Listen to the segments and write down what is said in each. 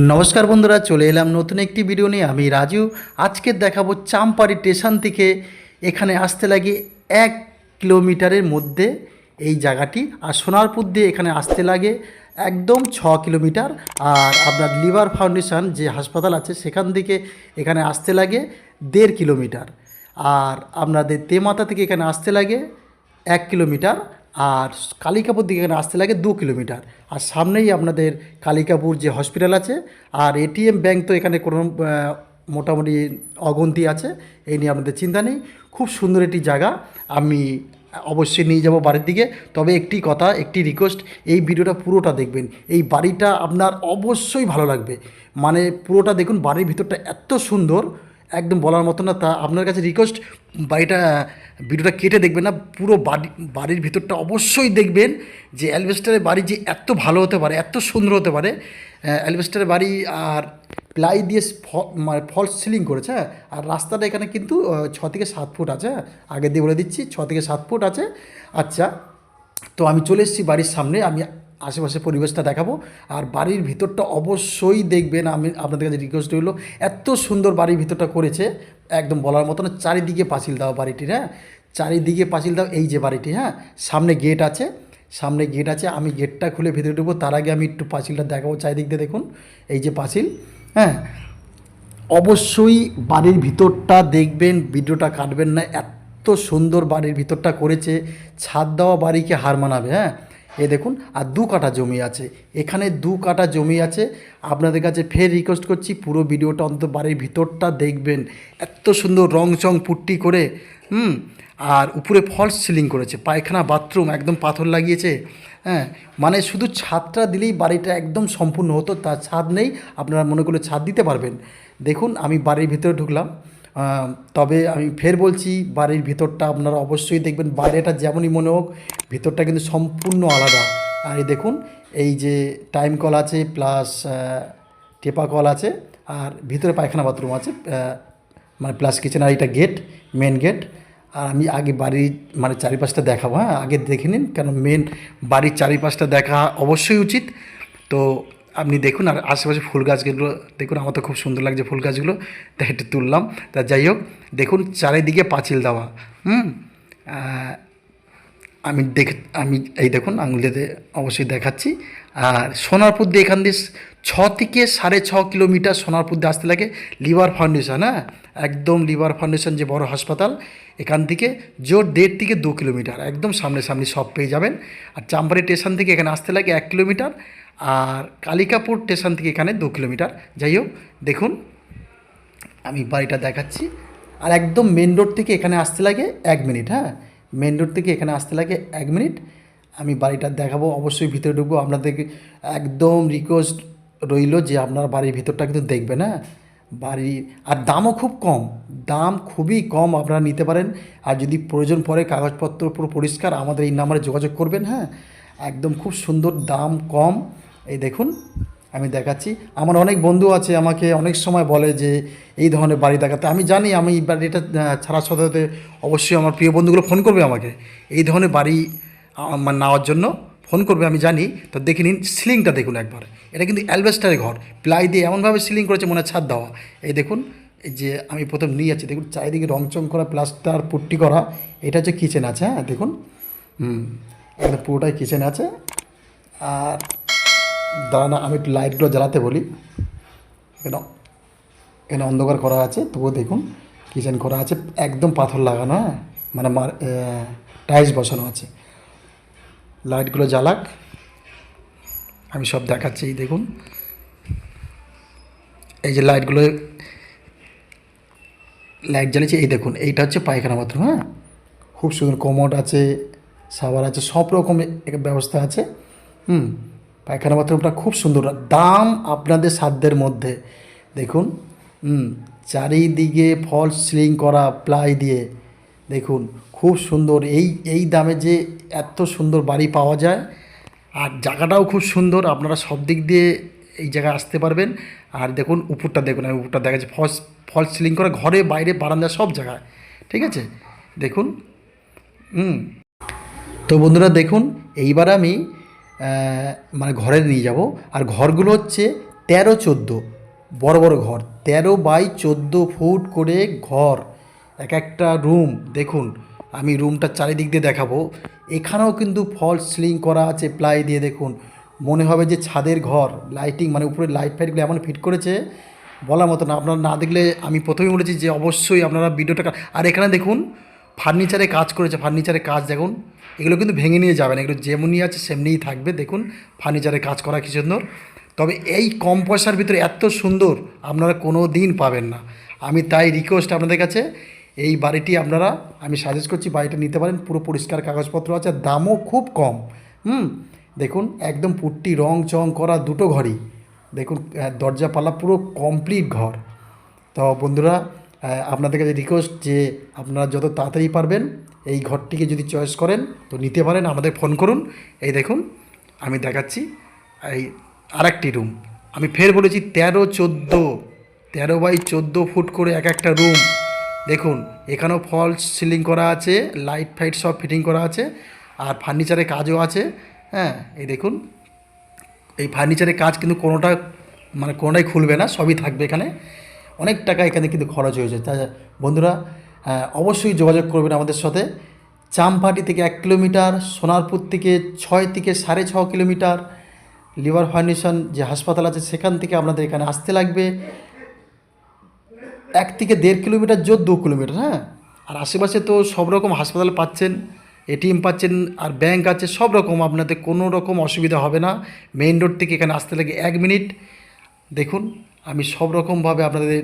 নমস্কার বন্ধুরা, চলে এলাম নতুন একটি ভিডিও নিয়ে। আমি রাজু, আজকে দেখাবো চাম্পারি স্টেশন থেকে এখানে আসতে লাগে এক কিলোমিটারের মধ্যে এই জায়গাটি। আর সোনারপুর দিয়ে এখানে আসতে লাগে একদম ছ কিলোমিটার। আর আপনার লিভার ফাউন্ডেশন যে হাসপাতাল আছে, সেখান থেকে এখানে আসতে লাগে দেড় কিলোমিটার। আর আপনাদের তেমাতা থেকে এখানে আসতে লাগে এক কিলোমিটার। আর কালিকাপুর দিকে এখানে আসতে লাগে দু কিলোমিটার। আর সামনেই আপনাদের কালিকাপুর যে হসপিটাল আছে, আর এটিএম ব্যাংক তো এখানে কোনো মোটামুটি অগন্তি আছে, এই নিয়ে আপনাদের চিন্তা নেই। খুব সুন্দর একটি জায়গা, আমি অবশ্যই নিয়ে যাব বাড়ির দিকে। তবে একটি কথা, একটি রিকোয়েস্ট এই ভিডিওটা পুরোটা দেখবেন। এই বাড়িটা আপনার অবশ্যই ভালো লাগবে। মানে পুরোটা দেখুন, বাড়ির ভিতরটা এত সুন্দর একদম বলার মতো না। তা আপনার কাছে রিকোয়েস্ট বাড়িটা, ভিডিওটা কেটে দেখবেন না, পুরো বাড়ি, বাড়ির ভিতরটা অবশ্যই দেখবেন যে অ্যালভেস্টারের বাড়ি যে এত ভালো হতে পারে, এত সুন্দর হতে পারে। অ্যালভেস্টারের বাড়ি আর প্লাই দিয়ে মানে ফলস সিলিং করেছে হ্যাঁ? আর রাস্তাটা এখানে কিন্তু ছ থেকে সাত ফুট আছে হ্যাঁ? আগে দিয়ে বলে দিচ্ছি, ছ থেকে সাত ফুট আছে। আচ্ছা তো আমি চলে এসেছি বাড়ির সামনে, আমি আশেপাশে পরিবেশটা দেখাবো। আর বাড়ির ভিতরটা অবশ্যই দেখবেন, আমি আপনাদের কাছে রিকোয়েস্ট হলো এত সুন্দর বাড়ির ভিতরটা করেছে, একদম বলার মতো না, চারিদিকে পাঁচিল দেওয়া বাড়িটির হ্যাঁ? চারিদিকে পাঁচিল দেওয়া, এই যে বাড়িটি হ্যাঁ? সামনে গেট আছে, সামনে গেট আছে, আমি গেটটা খুলে ভিতরে ঢুকবো, তার আগে আমি একটু পাঁচিলটা দেখাবো চারিদিক দিয়ে দেখুন, এই যে পাঁচিল হ্যাঁ? অবশ্যই বাড়ির ভিতরটা দেখবেন, ভিডিওটা কাটবেন না, এত সুন্দর বাড়ির ভিতরটা করেছে, ছাদ দেওয়া বাড়িকে হার মানাবে হ্যাঁ? এ দেখুন, আর দু কাঠা জমি আছে। এখানে দু কাঠা জমি আছে। আপনাদের কাছে ফের রিকোয়েস্ট করছি, পুরো ভিডিওটা অন্তত বাড়ির ভিতরটা দেখবেন। এত সুন্দর রং চং পুট্টি করে, হুম? আর উপরে ফলস সিলিং করেছে, পায়খানা বাথরুম একদম পাথর লাগিয়েছে। হ্যাঁ মানে শুধু ছাদটা দিলেই বাড়িটা একদম সম্পূর্ণ হতো, তার ছাদ নেই, আপনারা মনে করলে ছাদ দিতে পারবেন। দেখুন, আমি বাড়ির ভিতরে ঢুকলাম। তবে আমি ফের বলছি, বাড়ির ভিতরটা আপনারা অবশ্যই দেখবেন। বাইরেটা যেমনই মনে হোক, ভিতরটা কিন্তু সম্পূর্ণ আলাদা। আর এই দেখুন, এই যে টাইম কল আছে প্লাস টেপা কল আছে, আর ভিতরে পায়খানা বাথরুম আছে মানে প্লাস কিচেন আর এটা গেট মেন গেট আর আমি আগে বাড়ির মানে চারিপাশটা দেখাবো হ্যাঁ? আগে দেখে নিন, কেন মেন বাড়ির চারিপাশটা দেখা অবশ্যই উচিত। তো আপনি দেখুন আর আশেপাশে ফুল গাছগুলো, দেখুন আমার তো খুব সুন্দর লাগছে ফুল গাছগুলো। তাই একটু তুললাম। তা যাই হোক, দেখুন চারিদিকে পাঁচিল দেওয়া, হুম? আমি দেখ, আমি এই দেখুন আঙুলিতে অবশ্যই দেখাচ্ছি। আর সোনারপুর দিয়ে এখান দিয়ে ছ থেকে সাড়ে ছ কিলোমিটার সোনারপুর দিয়ে আসতে লাগে লিভার ফাউন্ডেশন হ্যাঁ? একদম লিভার ফাউন্ডেশন যে বড় হাসপাতাল, এখান থেকে জোর দেড় থেকে দু কিলোমিটার, একদম সামনে সামনে সব পেয়ে যাবেন। আর চাম্পারি স্টেশন থেকে এখানে আসতে লাগে এক কিলোমিটার। আর কালিকাপুর স্টেশন থেকে এখানে দু কিলোমিটার। যাই হোক, দেখুন, আমি বাড়িটা দেখাচ্ছি। আর একদম মেন রোড থেকে এখানে আসতে লাগে এক মিনিট হ্যাঁ? মেন রোড থেকে এখানে আসতে লাগে এক মিনিট আমি বাড়িটা দেখাবো, অবশ্যই ভিতরে ঢুকবো। আপনাদেরকে একদম রিকোয়েস্ট রইল যে আপনার বাড়ির ভিতরটা কিন্তু দেখবেন হ্যাঁ? বাড়ি, আর দামও খুব কম। দাম খুবই কম আপনারা নিতে পারেন। আর যদি প্রয়োজন পড়ে, কাগজপত্র পুরো পরিষ্কার, আমাদের এই নাম্বারে যোগাযোগ করবেন হ্যাঁ? একদম খুব সুন্দর দাম কম। এই দেখুন, আমি দেখাচ্ছি। আমার অনেক বন্ধু আছে, আমাকে অনেক সময় বলে যে এই ধরনের বাড়ি দেখাতে। আমি জানি, আমি এই বাড়িটা ছাড়া সাথে অবশ্যই আমার প্রিয় বন্ধুগুলো ফোন করবে আমাকে। এই ধরনের বাড়ি আমার নেওয়ার জন্য ফোন করবে, আমি জানি। তো দেখে নিন, সিলিংটা দেখুন একবার। এটা কিন্তু অ্যালবেস্টারের ঘর। প্লাই দিয়ে এমনভাবে সিলিং করেছে মনে ছাদ দেওয়া। এই দেখুন, এই যে আমি প্রথম নিয়ে যাচ্ছি। দেখুন, চারিদিকে রংচং করা, প্লাস্টার, পুট্টি করা। এটা হচ্ছে কিচেন আছে হ্যাঁ দেখুন। হুম একদম পুরোটাই কিচেন আছে। আর দাঁড়ানো, আমি একটু লাইটগুলো জ্বালাতে বলি। কেন এখানে অন্ধকার করা আছে, তবুও দেখুন কিচেন করা আছে। একদম পাথর লাগানো হ্যাঁ? মানে মার টাইলস বসানো আছে। লাইটগুলো জ্বালাক। আমি সব দেখাচ্ছি দেখুন। এই যে লাইটগুলো লাইট জ্বালিয়েছে, এই দেখুন, এইটা হচ্ছে পায়খানা বাথরুম হ্যাঁ? খুব সুন্দর কমোড আছে সাবার আছে, সব রকম এ- ব্যবস্থা আছে, হুম? পায়খানা বাথরুমটা খুব সুন্দর। দাম আপনাদের সাধ্যের মধ্যে। দেখুন চারিদিকে ফল সিলিং করা প্লাই দিয়ে। দেখুন, খুব সুন্দর। এই এই দামে যে এত সুন্দর বাড়ি পাওয়া যায়, আর জায়গাটাও খুব সুন্দর। আপনারা সব দিক দিয়ে এই জায়গায় আসতে পারবেন। আর দেখুন, উপরটা দেখুন, আমি উপরটা দেখাচ্ছি। ফলস ফলস সিলিং করে ঘরে, বাইরে, বারান্দা, সব জায়গায়। ঠিক আছে? দেখুন, হুম। তো বন্ধুরা, দেখুন, এইবার আমি মানে ঘরে নিয়ে যাব। আর ঘরগুলো হচ্ছে তেরো চোদ্দ, বড় বড় ঘর। তেরো বাই চোদ্দ ফুট করে ঘর, এক একটা রুম। দেখুন, আমি রুমটার চারিদিক দিয়ে দেখাবো। এখানেও কিন্তু ফলস সিলিং করা আছে, প্লাই দিয়ে দেখুন। মনে হবে যে ছাদের ঘর, লাইটিং মানে উপরে লাইট ফাইটগুলো এমন ফিট করেছে। বলার মতো না, আপনারা না দেখলে আমি প্রথমেই বলেছি যে অবশ্যই আপনারা ভিডিওটা আর এখানে দেখুন, ফার্নিচারে কাজ করেছে, ফার্নিচারে কাজ। দেখুন এগুলো কিন্তু ভেঙে নিয়ে যাবেন এগুলো যেমনই আছে সেমনিই থাকবে। দেখুন ফার্নিচারে কাজ করা কি সুন্দর। তবে এই কম পয়সার ভিতরে এত সুন্দর আপনারা কোনো দিন পাবেন না। আমি তাই রিকোয়েস্ট আপনাদের কাছে এই বাড়িটি আপনারা আমি সাজেস্ট করছি বাড়িটা নিতে পারেন। পুরো পরিষ্কার কাগজপত্র আছে দামও খুব কম। হুম দেখুন একদম পুট্টি রং চং করা দুটো ঘরই। দেখুন আহ, দরজা পাল্লা পুরো কমপ্লিট ঘর। তো বন্ধুরা আপনাদের কাছে রিকোয়েস্ট যে আপনারা যত তাড়াতাড়ি পারবেন এই ঘরটিকে যদি চয়েস করেন, তো নিতে পারেন, আমাদের ফোন করুন। এই দেখুন, আমি দেখাচ্ছি। এই আরেকটি রুম আমি ফের বলেছি তেরো চোদ্দ, তেরো বাই চোদ্দ ফুট করে এক একটা রুম দেখুন, এখানেও ফলস সিলিং করা আছে লাইট ফাইট সব ফিটিং করা আছে, আর ফার্নিচারের কাজও আছে। হ্যাঁ এই দেখুন, এই ফার্নিচারের কাজ কিন্তু কোনোটা মানে কোনোটাই খুলবে না, সবই থাকবে এখানে। অনেক টাকা এখানে কিন্তু খরচ হয়েছে। তাই বন্ধুরা আহ, অবশ্যই যোগাযোগ করবেন আমাদের সাথে। চামপাটি থেকে এক কিলোমিটার সোনারপুর থেকে ছয় থেকে সাড়ে ছ কিলোমিটার লিভার ফাউন্ডেশন যে হাসপাতাল আছে সেখান থেকে আপনাদের এখানে আসতে লাগবে। এক থেকে দেড় কিলোমিটার জোর দু কিলোমিটার হ্যাঁ? আর আশেপাশে তো সব রকম হাসপাতাল পাচ্ছেন এটিএম পাচ্ছেন আর ব্যাংক আছে সব রকম আপনাদের কোনো রকম অসুবিধা হবে না। মেইন রোড থেকে এখানে আসতে লাগে এক মিনিট। দেখুন আমি সব রকমভাবে আপনাদের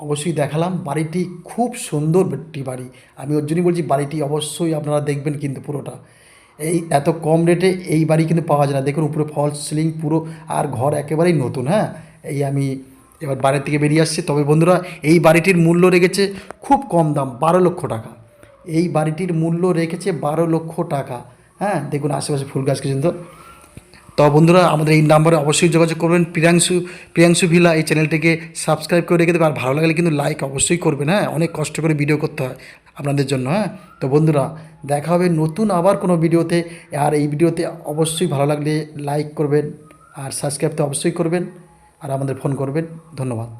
অবশ্যই দেখালাম। বাড়িটি খুব সুন্দর একটি বাড়ি। আমি ওর জন্যই বলছি, বাড়িটি অবশ্যই আপনারা দেখবেন কিন্তু পুরোটা। এই এত কম রেটে এই বাড়ি কিন্তু পাওয়া যায় না। দেখুন, উপরে ফলস সিলিং পুরো আর ঘর একেবারেই নতুন হ্যাঁ? এই আমি এবার বাইরের থেকে বেরিয়ে আসছি। তবে বন্ধুরা, এই বাড়িটির মূল্য রেখেছে খুব কম দাম, বারো লক্ষ টাকা। এই বাড়িটির মূল্য রেখেছে বারো লক্ষ টাকা হ্যাঁ? দেখুন, আশেপাশে ফুল গাছ কি সুন্দর। তো বন্ধুরা, আমাদের এই নাম্বারে অবশ্যই যোগাযোগ করবেন। প্রিয়াংশু প্রিয়াংশু ভিলা এই চ্যানেলটিকে সাবস্ক্রাইব করে রেখে দেবে আর ভালো লাগলে কিন্তু লাইক অবশ্যই করবেন হ্যাঁ? অনেক কষ্ট করে ভিডিও করতে হয় আপনাদের জন্য হ্যাঁ? তো বন্ধুরা, দেখা হবে নতুন আবার কোনো ভিডিওতে। আর এই ভিডিওতে অবশ্যই ভালো লাগলে লাইক করবেন, আর সাবস্ক্রাইব তো অবশ্যই করবেন, আর আমাদের ফোন করবেন। ধন্যবাদ।